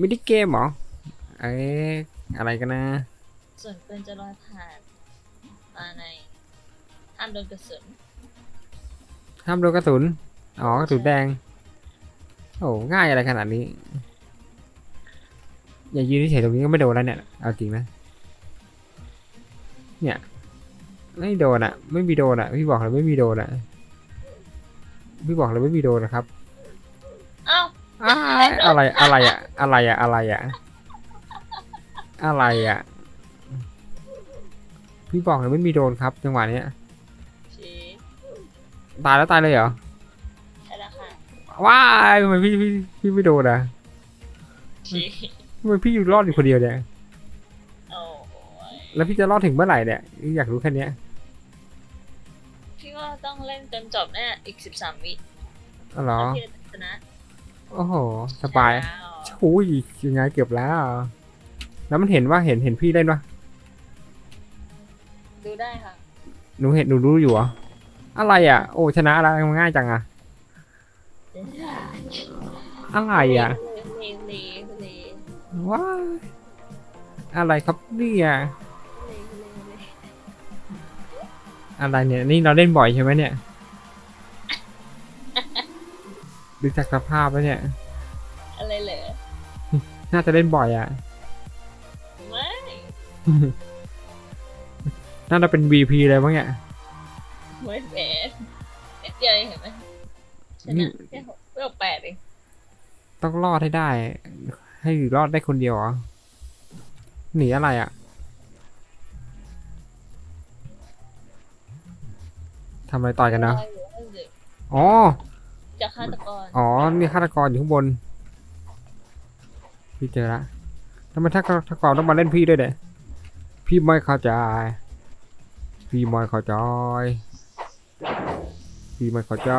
มินิเกมเหรอ เอ๊ะอะไรกันนะ ส่วนปืนจะลอยผ่านมาในห้ามโดนกระสุนห้ามโดนกระสุน อ๋อกระสุนแดง โอ้ง่ายอะไรขนาดนี้ อย่ายืนเฉยๆตรงนี้ก็ไม่โดนแล้วเนี่ย เอาจริงนะ เนี่ย ไม่โดนอะไม่มีโดนอะพี่บอกเลยไม่มีโดนอะพี่บอกเลยไม่มีโดนนะครับ เอ้า อ้ายอะไรอะไรอะอะไรอะอะไรอะอะไรอะพี่บอกเลยไม่มีโดนครับจังหวะเนี้ยชีตายแล้วตายเลยเหรอใช่แล้วค่ะว้ายทำไมพี่พี่พี่ไม่โดนอะชีทำไมพี่อยู่รอดอยู่คนเดียวเนี่ยโอ้ยแล้วพี่จะรอดถึงเมื่อไหร่เนี่ยอยากรู้แค่เนี้ยพี่ว่าต้องเล่นจนจบแน่อีกสิบสามวิอ๋อเหรอ พี่จะชนะ โอ้โห สบายใช่แล้วชูยยังไงเกือบแล้ว แล้วมันเห็นว่าเห็นเห็นพี่เล่นปะดูได้ค่ะ หนูเห็นหนูรู้อยู่เหรอ อะไรอะ โอ้ชนะอะไรมันง่ายจังอะ อะไรอะเลเลเลเลว้ายอะไรครับเนี่ยเลเลอะไรเนี่ย นี่เราเล่นบ่อยใช่ไหมเนี่ย ดูจากสภาพแล้วเนี่ย อะไรเหรอน่าจะเล่นบ่อยอะ ไม่น่าจะเป็น VP เลยมั้งเนี่ยไม่เป็นนิดเดียวเองเห็นไหมชนี่นะแค่หกเวลแปดเอง ต้องรอดให้ได้ ให้อยู่รอดได้คนเดียวเหรอ หนีอะไรอะทำอะไรต่อยกันนะรออยู่ให้ดึกอ๋อ จากฆาตกรอ๋อนี่ฆาตกรอยู่ข้างบน พี่เจอละทำไมถ้าฆาตกรต้องมาเล่นพี่ด้วยเนี่ยพี่ไม่เข้าใจ พี่ไม่เข้าใจพี่ไม่เข้าใจ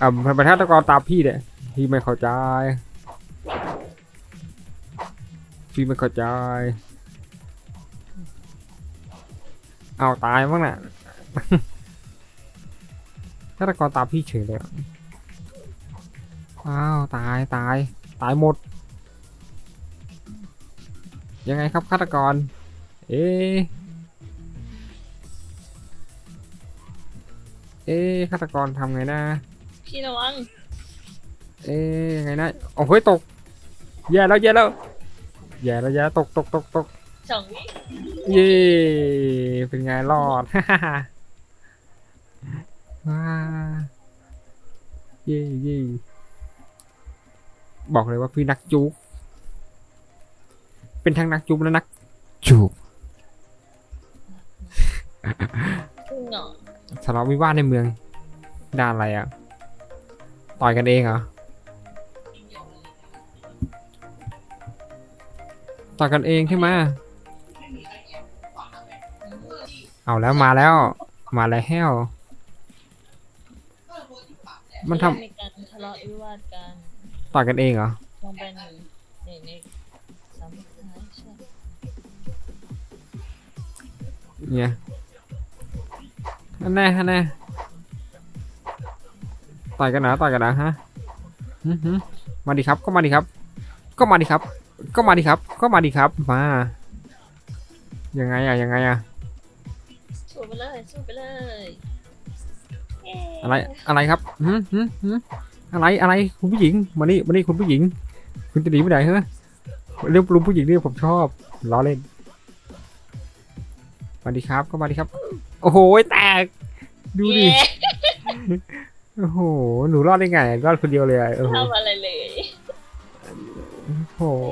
อ่าทำไมฆาตกรตามพี่เนี่ยพี่ไม่เข้าใจพี่ไม่เข้าใจเอาตายมั้งน่ะ ฆาตกรตามพี่เฉยเลยอะอ้าวตายตายตายหมด ยังไงครับฆาตกร เอ๊ะเอ๊ะฆาตกรทำไงนะพี่ระวัง เอ๊ะยังไงนะโอ้เฮ้ยตก แย่แล้วแย่แล้ว แย่แล้วแย่ตกตกตกตกสองวิเย้เป็นไงรอด ว้าเย่เย่บอกเลยว่าพี่นักจุกเป็นทั้งนักจุกและนักจุกพึ่งเหงาทะเลาะวิวาทในเมือง ด่านอะไรอะ ต่อยกันเองเหรอ ต่อยกันเองใช่ไหมเอาแล้วมาแล้ว มาแล้วแฮว มันทำมีการทะเลาะวิวาทกันต่อยกันเองเหรอมองเป็นนี่นี่สามสุดท้ายใช่เนี่ยอันแน่อันแน่ต่อยกันนะต่อยกันนะฮะอื้อหือมาดิครับ ก็มาดิครับ ก็มาดิครับ ก็มาดิครับ ก็มาดิครับ มา ยังไงอะยังไงอะสู้ไปเลยสู้ไปเลยเย้ อะไรอะไรครับหืมหืมหืมอะไรอะไรคุณผู้หญิงมานี่มานี่คุณผู้หญิง คุณจะหนีไปไหนฮะเรื่องปลุงผู้หญิงนี่ผมชอบล้อเล่นมาดิครับก็มาดิครับ โอ้โหแตกดูดิเย้โอ้โหหนูรอดได้ไงรอดคนเดียวเลยอะโอ้โหทำอะไรเลยโอ้โห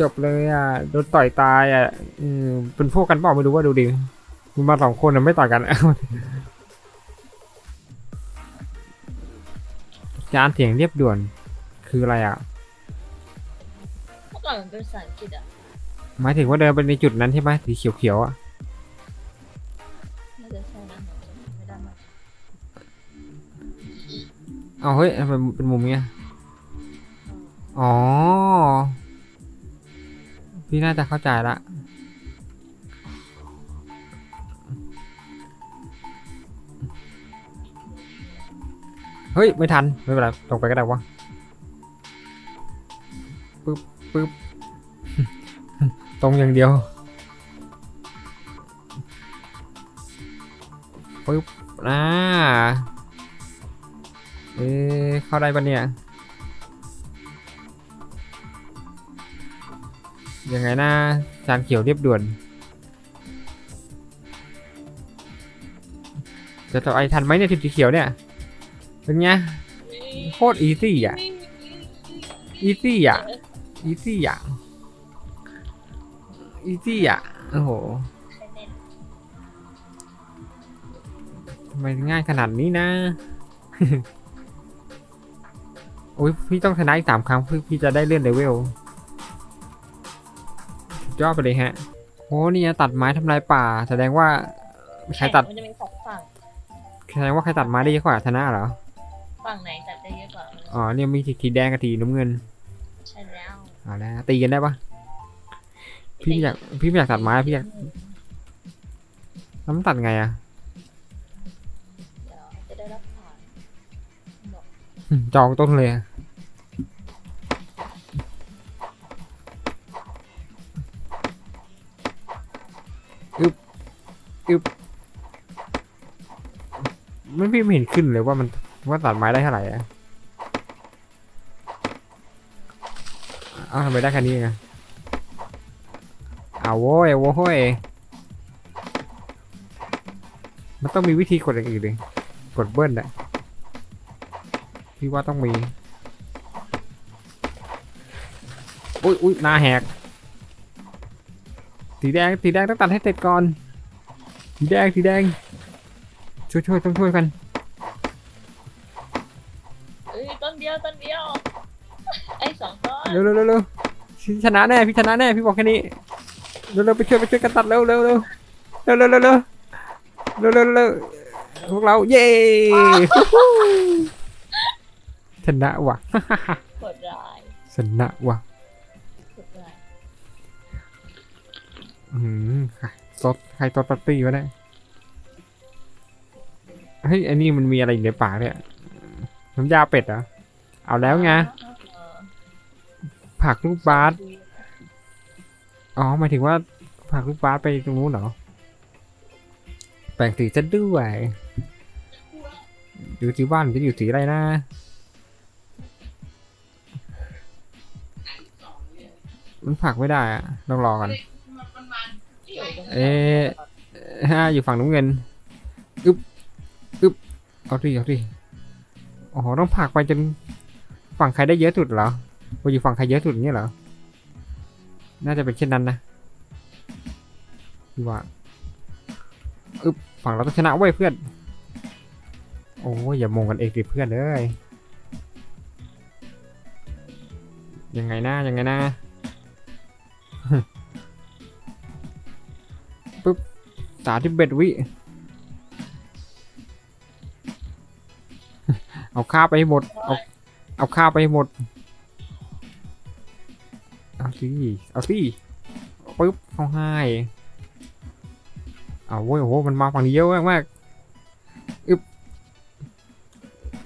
จบเลยอะโดนต่อยตายอะอืมเป็นพวกกันเปล่าไม่รู้ว่าดูดิมันมาสองคนอะไม่ต่อยกัน จานเสียงเรียบด่วนคืออะไรอะเมื่อก่อนมันเป็นภาษาอังกฤษอะหมายถึงว่าเดินไปในจุดนั้นใช่ไหมสีเขียวๆอะน่าจะใช่นะไม่ได้มาเอาเฮ้ยทำไมเป็นมุมเงี้ยอ๋อ พี่น่าจะเข้าใจละ เฮ้ย ไม่ทัน ไม่เป็นไรตรงไปก็ได้วะปึ๊บปึ๊บตรงอย่างเดียวปึ๊บอ่าเอ๊ะเข้าได้ปะเนี่ย ยังไงนะจานเขียวเรียบด่วน จะต่อไอทันไหมเนี่ยทีมสีเขียวเนี่ย เป็นไงโคตรอีซี่อะอีซี่อะอีซี่อะอีซี่อะโอ้โหทำไมง่ายขนาดนี้นะโอ้ยพี่ต้องชนะอีกสามครั้งเพื่อพี่จะได้เลื่อนเลเวลสุดยอดไปเลยฮะโอ้เนี่ยตัดไม้ทำลายป่า แสดงว่าใครตัดมันจะมีสองฝั่งแสดงว่าใครตัดไม้ได้เยอะกว่าชนะเหรอ ฝั่งไหนตัดได้เยอะกว่าอ๋อเนี่ยมีสีแดงกับสีน้ำเงินใช่แล้วเอาแล้วตีกันได้ปะพี่ไม่อยากพี่ไม่อยากตัดไม้พี่อยากแล้วมันตัดไงอะเดี๋ยวจะได้รับผ่านบอกหึจองต้นเลยอะอึบอึบไม่พี่ไม่เห็นขึ้นเลยว่ามัน ว่าตัดไม้ได้เท่าไหร่อะเอ้าวทำไมได้แค่นี้เองอะเอาโว้ยโว้ยมันต้องมีวิธีกดอย่างอื่นเลยกดเบิ้ลอะพี่ว่าต้องมีอุ้ยอุ้ยนาแหกสีแดงสีแดงต้องตัดให้เสร็จก่อนสีแดงสีแดงช่วยช่วยต้องช่วยกัน เดียวต้นเดียว ไอ้สองต้นเร็วเร็วเร็วเร็วพี่ชนะแน่พี่ชนะแน่พี่บอกแค่นี้เร็วเร็วไปช่วยไปช่วยกันตัดเร็วเร็วเร็วเร็วเร็วเร็วเร็วเร็วเร็วเร็วพวกเราเย้ฮู้ฮู้ชนะว่ะกดร้ายชนะว่ะกดร้ายอืมค่ะซดใครตดปาร์ตี้วะเนี่ยเฮ้ยอันนี้มันมีอะไรอยู่ในปากเนี่ยน้ำยาเป็ดเหรอ เอาแล้วไงผักลูกบาสอ๋อหมายถึงว่าผักลูกบาสไปตรงนู้นเหรอแปลงสีจะด้วยอยู่สีบ้านจะอยู่สีอะไรนะมันผักไม่ได้อะต้องรอกันอยู่ตรงเอ๊ะห้าอยู่ฝั่งน้ำเงินอึบอึบเอาดิเอาดิโอ้โหต้องผักไปจน ฝั่งใครได้เยอะสุดเหรอว่าอยู่ฝั่งใครเยอะสุดอย่างเงี้ยเหรอ น่าจะเป็นเช่นนั้นนะว่าอึบฝั่งเราต้องชนะเว้ยเพื่อน โอ้ยอย่ามงกันเองสิเพื่อนเอ้ยยังไงนะยังไงนะสาที่เบ็ดวิ เอาข้าไปหมด เอา เอาข้าวไปให้หมด เอาสิเอาสิปึ๊บเขาให้เอาเว้ยโอ้โหมันมาฝั่งนี้เยอะมากมากอึบ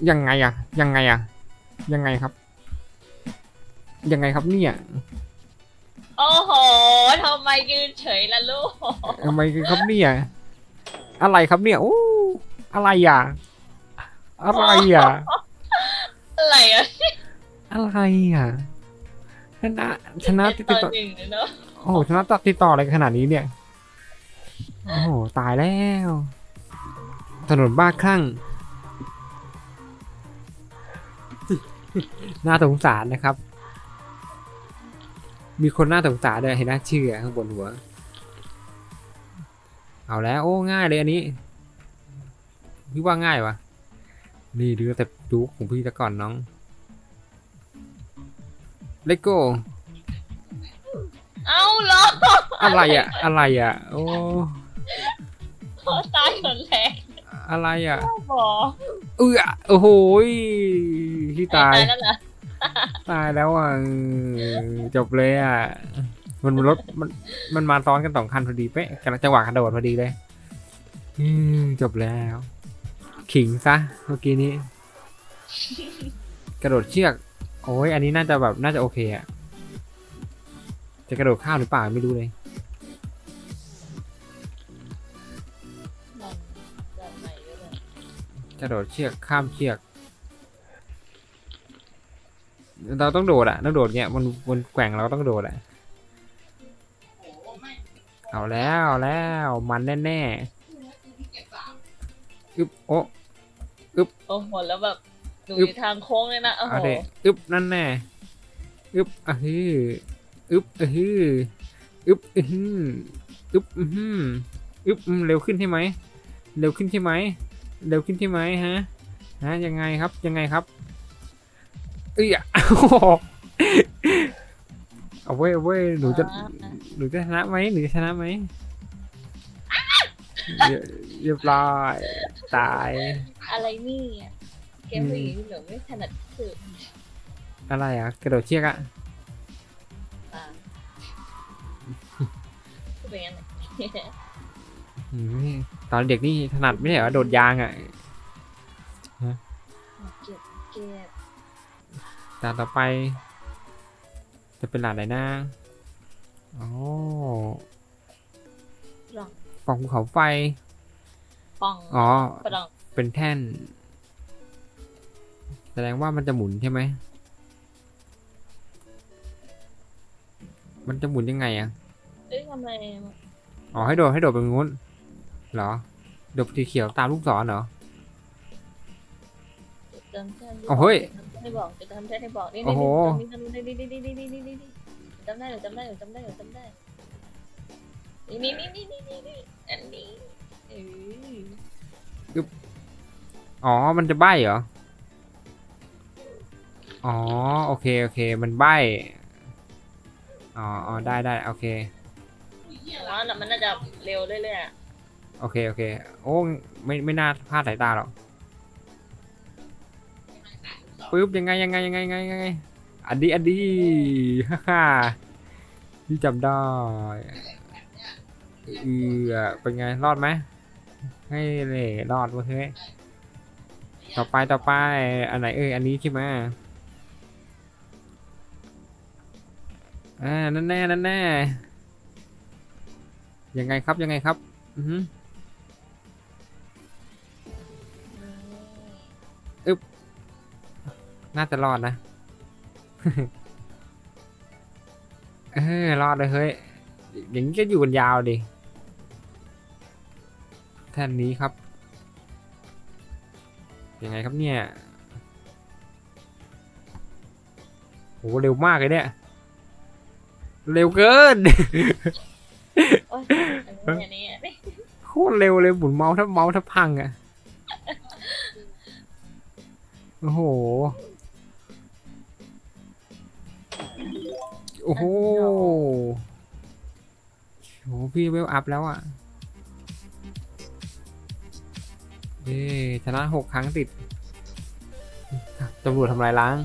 ยังไงอะยังไงอะยังไงครับ ยังไงครับเนี่ยโอ้โหทำไมยืนเฉยล่ะลูกทำไมครับเนี่ยอะไรครับเนี่ยโอ้อะไรอะอะไรอะอะไรอะ อะไรอะชนะชนะติดตอนต่อหนึ่งเลยเนาะโอ้โหชนะตัดติดต่ออะไรขนาดนี้เนี่ย โอ้โห ตายแล้ว ถนนบ้าคลั่ง น่าสงสารนะครับ มีคนน่าสงสารด้วยเห็นหน้าชื่อข้างบนหัว เอาแล้ว โอ้ ง่ายเลยอันนี้ พี่ว่าง่ายวะนี่ดูแต่ดูของพี่ตะก่อนน้อง เลโก้เอ้าเหรออะไรอะอะไรอะโอ้พอตายคนแรกอะไรอะบอกเออโอ้โหยที่ตายแล้วเหรอตายแล้วอะเออจบเลยอะ มันรถมันมันมาซ้อนกันสองคันพอดีเป๊ะกำลังจังหวะกระโดดพอดีเลย อืมจบแล้ว ขิงซะเมื่อกี้นี้ กระโดดเชือก โอ้ยอันนี้น่าจะแบบน่าจะโอเคอะจะกระโดดข้ามหรือเปล่าไม่รู้เลยลองแบบใหม่ก็ได้กระโดดเชือกข้ามเชือก เราต้องโดดอะต้องโดดเงี้ยมันมันแกว่งเราก็ต้องโดดอะเอาแล้วเอาแล้วมันแน่ๆอึบโอะโอ้โหแล้วแบบ หนูอึ๊อบยู่ทางโค้งเลยนะโอ้โหเอาเดอึบนั่นแน่อึบอะฮืออึบอะฮืออึบอือหืออึบอือหืออึบอืมเร็วขึ้นใช่ไหมเร็วขึ้นใช่ไหมเร็วขึ้นใช่ไหมฮะฮะยังไงครับยังไงครับเอ้ยอะโอ้โหเอาเว้ยเอาเว้ยหนูจะอ่าหนูจะชนะไหมหนูจะชนะไหมเรียเรียบร้อยตายอะไรนี่อ่ะเกมผู้หญิงหนูไม่ถนัดคืออะไรอะ กระโดดเชือกอะอ่าคือเป็นยังไงอืมตอนเด็กนี่ถนัดไม่ใช่เหรอโดดยางอะ เก็บเก็บตาต่อไป จะเป็นหลานไหนนะอ๋อปล่องปล่องภูเขาไฟป่องอ๋อปล่องเป็นแท่น แสดงว่ามันจะหมุนใช่ไหม มันจะหมุนยังไงอะ เอ้ยทำไมอ๋อให้โดดให้โดดไปงู้นเหรอ โดดสีเขียวตามลูกศรเหรอ เติเพื่โอ้โหยไอกจะทำได้ได้จำได้หรือจำได้หรือจำได้หรือจำได้ นี่นี่นี่นี่นี่นี่อันนี้อ๋อ มันจะใบเหรอ อ๋อโอเคโอเคมันใบ้อ๋ออ๋อได้ได้โอเคว่าน่ะมันน่าจะเร็วเรื่อยๆอะโอเคโอเค โอ้ไม่ไม่น่าพลาดสายตาหรอกปึ๊บยังไงยังไงยังไงยังไงยังไงอันดีอันดีฮ่าฮ่าพี่จำได้เออเป็นไงรอดไหมให้เลยรอดเว้ยเฮ้ยต่อไปต่อไปอันไหนเอ้ยอันนี้ใช่ไหม อ่านั่นแน่นั่นแน่ยังไงครับยังไงครับ อือหือน่าจะรอดนะ เออรอดเลยเฮ้ย อย่างนี้ก็อยู่กันยาวดิแท่นนี้ครับ ยังไงครับเนี่ยโหเร็วมากเลยเนี่ย เร็วเกิน โอ้ยอันนี้อันนี้โคตรเร็วเลยหมุนเมาส์ถ้าเมาส์ถ้าพังอะโอ้โห โอ้โหโหพี่เวลอัพแล้วอะเย้ชนะหกครั้งติดตำรวจทำลายล้าง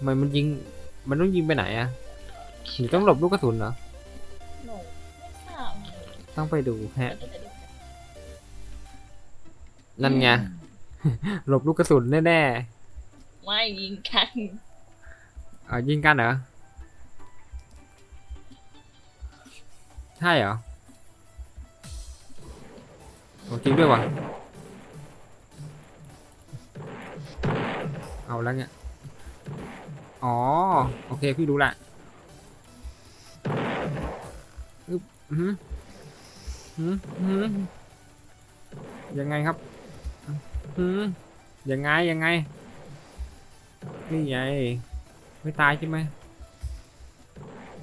ทำไมมันยิง มันต้องยิงไปไหนอะหรือต้องหลบลูกกระสุนเหรอ หนูไม่ทราบเลยต้องไปดูฮะแต่ก็จะดูนั่นไง หลบลูกกระสุนแน่ไม่ยิงกันๆเอายิงกันเหรอ ใช่เหรอโอ้จริงด้วยวะเอาแล้วเนี่ย อ๋อ โอเค พี่รู้ละอึ๊บอือหือหือหือยังไงครับหือยังไง ยังไง นี่ไง ไม่ตายใช่ไหม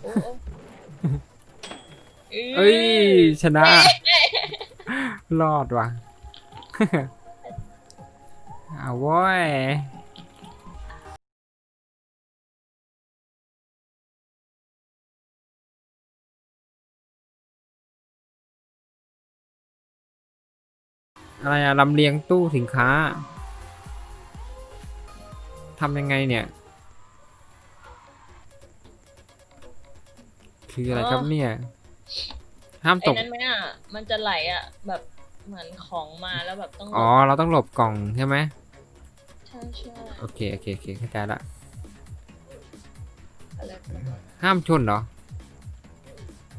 โอ้โอ้เอ้ย ชนะ รอดว่ะ เอาเว้ย อะไรอะลำเลียงตู้สินค้าทำยังไงเนี่ย คืออะไรครับเนี่ย ห้ามตไอ้ก นั้นไหมอะ มันจะไหลอะ แบบเหมือนของมาแล้วแบบต้องอ๋อ เราต้องหลบกล่องใช่ไหม ใช่ใช่โอเค โอเค โอเค เข้าใจละ อะไรประมาณนั้นห้ามชนเหรอ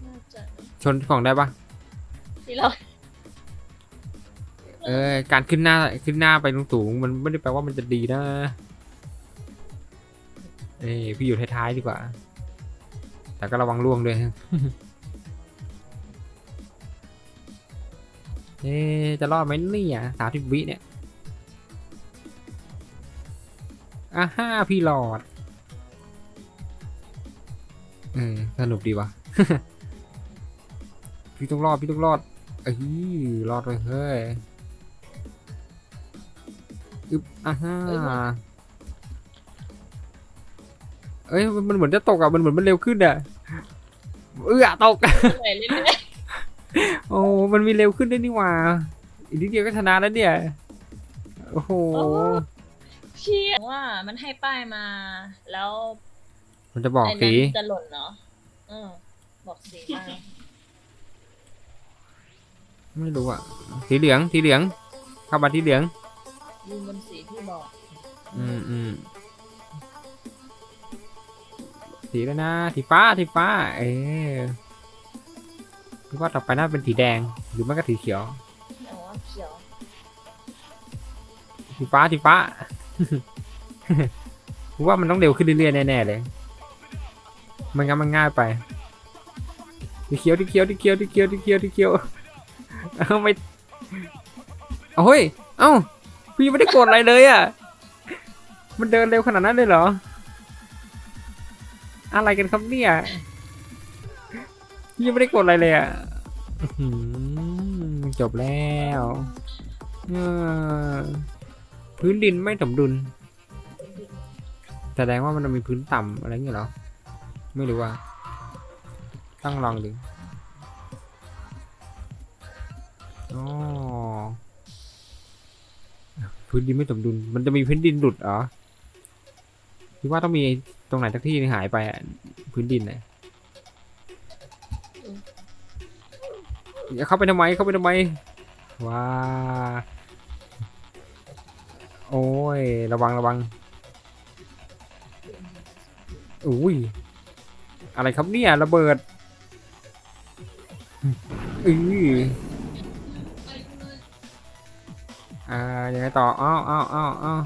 น่าจะชนกล่องได้ปะที่เรา เออการขึ้นหน้าขึ้นหน้าไปสูงๆมันไม่ได้แปลว่ามันจะดีนะเอ้ยพี่อยู่ท้ายๆดีกว่า แต่ก็ระวังล่วงด้วยเอ๊ะจะรอดไหมเนี่ยสามสิบวิเนี่ยอ่าฮ่าพี่หลอดเออสนุกดีวะพี่ต้องรอด พี่ต้องรอดเอ้ยรอดเลยเฮ้ย อึบอ่าฮ่าเอ้ยมันมันเหมือนจะตกอะมันเหมือนมันเร็วขึ้นอะเออตก เหนื่อยเรื่อยโอ้มันมีเร็วขึ้นด้วยนี่หว่าอีกนิดเดียวก็ชนะแล้วเนี่ย โอ้โห ๆเชี่ยว่ามันให้ป้ายมา แล้วมันจะบอกไอ้สีนั้นจะหล่นเนาะเออบอกสีมาไม่รู้อะ สีเหลือง สีเหลือง เข้ามาที่เหลือง ยืนบนสีที่บอก อืมอืมสีแล้วนะสีฟ้าสีฟ้า เออคิดว่าต่อไปน่าเป็นสีแดงหรือไม่ก็สีเขียวแต่ว่าเขียวสีฟ้าสีฟ้าผมว่ามันต้องเร็วขึ้นเรื่อยๆแน่ๆเลย มันงั้นมันง่ายไปสีเขียวสีเขียวสีเขียวสีเขียวสีเขียวสีเขียวเอาไม่เอาเฮ้ย เอ้า พี่ไม่ได้กดอะไรเลยอะ มันเดินเร็วขนาดนั้นเลยเหรอ อะไรกันครับเนี่ย พี่ยังไม่ได้กดอะไรเลยอะอื้อหือจบแล้วเออพื้นดินไม่สมดุล แสดงว่ามันมีพื้นต่ำอะไรเงี้ยเหรอ ไม่รู้ว่า ต้องลองดูอ๋อ พื้นดินไม่สมดุล มันจะมีพื้นดินหลุดเหรอคิดว่าต้องมีตรงไหนสักที่หายไปอะพื้นดินน่ะอย่าเข้าไปทำไมเข้าไปทำไมว้าโอ้ย ระวังระวังอุ้ยอะไรครับเนี่ยระเบิดอือ อ่ายังไงต่ออ้าวอ้าวอ้าวอ้าว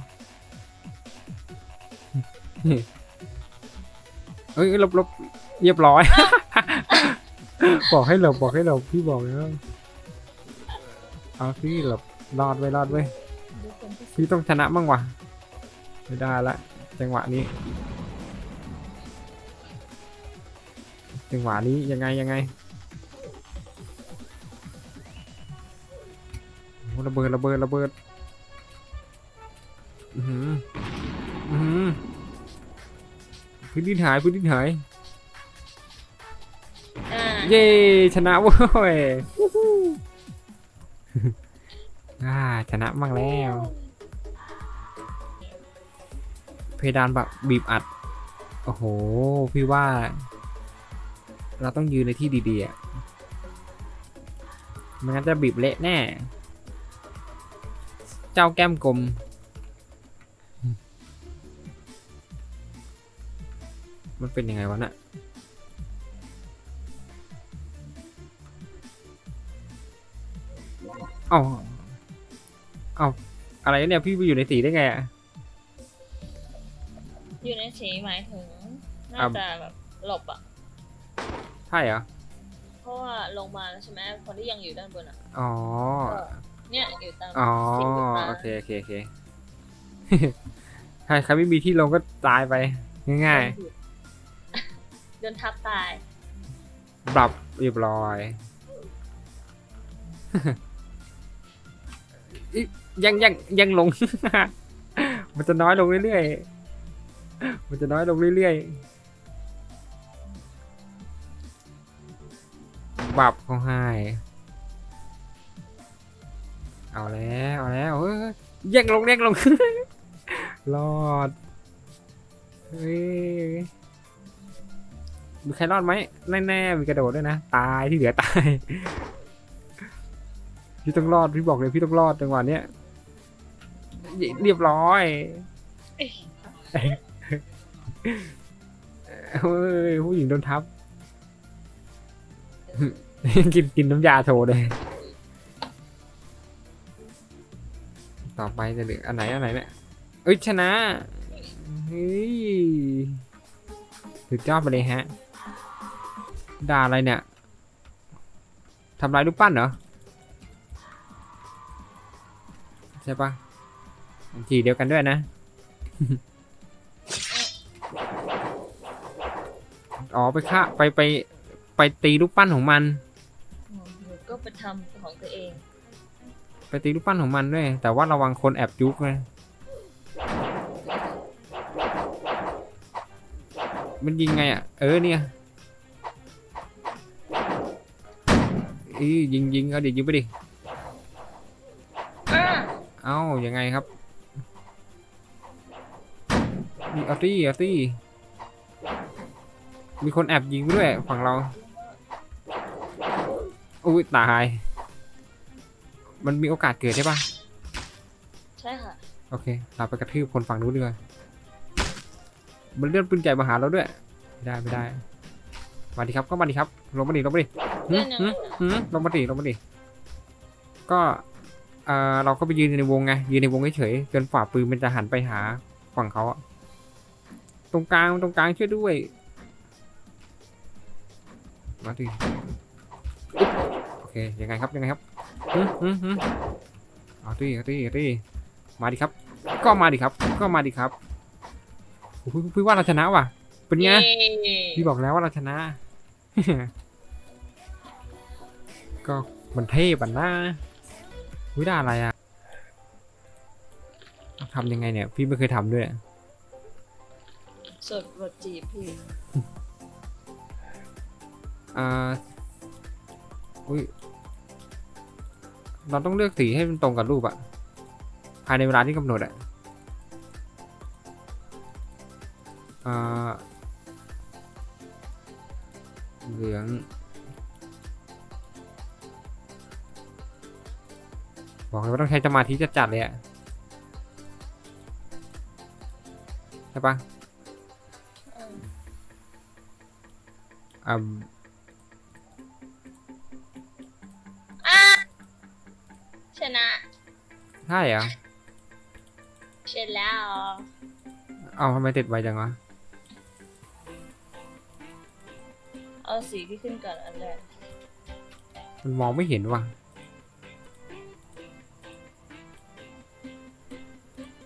เอ้ยหลบหลบเรียบร้อย บอกให้หลบบอกให้หลบพี่บอกแล้วเอาพี่หลบรอดไว้รอดไว้พี่ต้องชนะบ้างวะไม่ได้ละจังหวะนี้ จังหวะนี้ยังไงยังไง ระเบิดระเบิดระเบิด อือหือ อือหือ พื้นดินหายพื้นดินหาย อ่าเย้ชนะเว้ยอ่าชนะบ้างแล้ว เพดานแบบบีบอัด โอ้โห พี่ว่า เราต้องยืนในที่ดีๆอะไมันงั้นจะบีบเละแน่ เจ้าแก้มกลม มันเป็นยังไงวะน่ะเอาเอาอะไรเนี่ยพี่ไปอยู่ในสีได้ไงอะอยู่ในสีหมายถึง น่าอะ จะแบบหลบอะ ใช่เหรอ เพราะว่าลงมาแล้วใช่ไหมคนที่ยังอยู่ด้านบนอะ อ๋อ เนี่ยอยู่ตามอ๋อสีฟ้าโอเคโอเคโอเคใครใครไม่มีที่ลงก็ตายไป ง่ายโดนทับตายๆปรับเรียบร้อยอิยังยังยังลง มันจะน้อยลงเรื่อยๆ มันจะน้อยลงเรื่อยๆปรับเขาให้ เอาแล้วเอาแล้วเฮ้ยแย่งลงแย่งลงรอดเฮ้ยมีใครรอดไหมแน่ๆมีกระโดดด้วยนะ ตายที่เหลือตาย พี่ต้องรอดพี่บอกเลยพี่ต้องรอดจังหวะเนี้ยเรียบร้อยเฮ้ยผู้หญิงโดนทับ กินกินน้ำยาโชว์เลย ต่อไปจะเหลืออันไหนอันไหนเนี่ยเอ้ยชนะเฮ้ยสุดยอดไปเลยฮะ ด่าอะไรเนี่ยทำลายรูปปั้นเหรอ ใช่ปะทีเดียวกันด้วยนะ อ๋อไปฆ่าไปไปไปตีรูปปั้นของมัน ก็ไปทำของตัวเอง ไปตีรูปปั้นของมันด้วย แต่ว่าระวังคนแอบจุกนะมันยิงไงอะ เออเนี่ยอียิงยิงเอาดิยิงไปดิอ่าเอ้ายังไงครับนี่เอาตี้เอาตี้มีคนแอบยิงด้วยฝั่งเรา อุ้ยตาย มันมีโอกาสเกิดใช่ปะใช่ค่ะโอเค เราไปกระทืบคนฝั่งนู้นดีกว่ามันเลื่อนปืนใหญ่มาหาเราด้วย ไม่ได้ไม่ได้ มาดิครับก็มาดิครับ ลงมาดิลงมาดิหืมหืมหืมลงมาดิลงมาดิก็เอ่อเราก็ไปยืนในวงไงยืนในวงเฉยๆจนฝ่าปืนมันจะหันไปหาฝั่งเขาอะตรงกลางตรงกลางช่วยด้วย มาดิอุ๊บโอเคยังไงครับยังไงครับ หืมหืมหืมเอาดิเอาดิเอาดิมาดิครับ ก็มาดิครับ ก็มาดิครับโอ้โหพี่ว่าเราชนะว่ะ เป็นไงเย้พี่บอกแล้วว่าเราชนะ ก็มันเทพอะนะวิดาอะไรอะทำยังไงเนี่ย พี่ไม่เคยทำด้วยสดบทจีบพี่อ่าอุ้ย เราต้องเลือกสีให้มันตรงกับรูปอะภายในเวลาที่กำหนดอะเหลืองบอกเลยว่าต้องใช้สมาธิจัดๆเลยอะใช่ปะอ่า ช่เหรอเสร็จแล้ว เอาทำไมติดไวจังวะ เอาสีที่ขึ้นก่อนอันแรกมันมองไม่เห็นว่ะ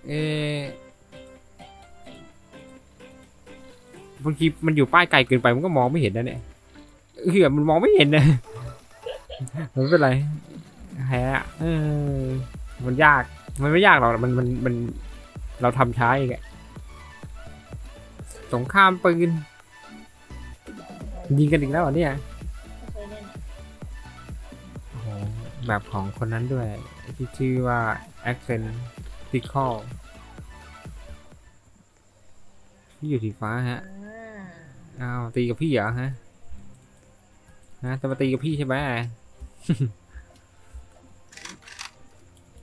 เอะบางทีมันอยู่ป้ายไกลเกินไปมันก็มองไม่เห็นนะเนี่ยเออมันมองไม่เห็นนะไม่เป็นไรแพ้อะเออ มันยาก มันไม่ยากหรอก มัน มัน มัน เราทำช้าอีกอะสงครามปืน ยิงกันอีกแล้วเหรอเนี่ยโอ้โหแบบของคนนั้นด้วย ที่ชื่อว่า accent p i c a l ที่อยู่สีฟ้าฮะ อ้าว ตีกับพี่เหรอฮะ ฮะ จะมาตีกับพี่ใช่ไหม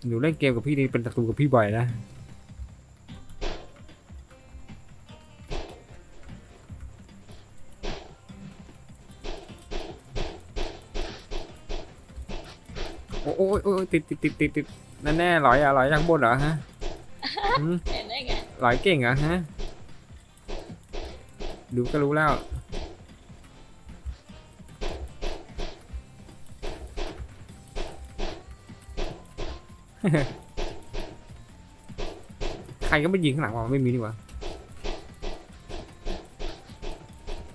หนูเล่นเกมกับพี่นี่เป็นศัตรูกับพี่บ่อยนะ โอ้โอ้ยโอ้ยติดติดติดติดติดนั่นแน่หลอยอะหลอยจากบนเหรอฮะหืมเห็นได้ไง หลอยเก่งเหรอฮะ ดูก็รู้แล้ว ใครก็ไม่ยิงข้างหลังวะไม่มีนี่หวะ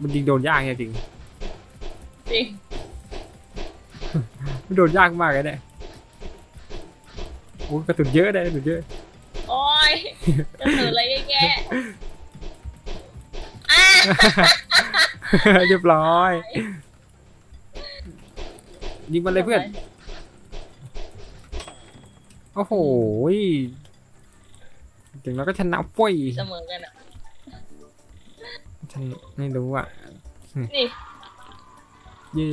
มันยิงโดนยากเนี่ยจริง จริง มันโดนยากมากเลยเนี่ยโอ้ยกระสุนเยอะเลยกระสุนเยอะโอ้ยจะถืออะไรแย่ๆอะเรียบร้อย ยิงมันเลยเพื่อน โอ้โหถึงเราก็ชนะป่วยเสมอกันอะ ฉันไม่รู้อะ นี่ เย่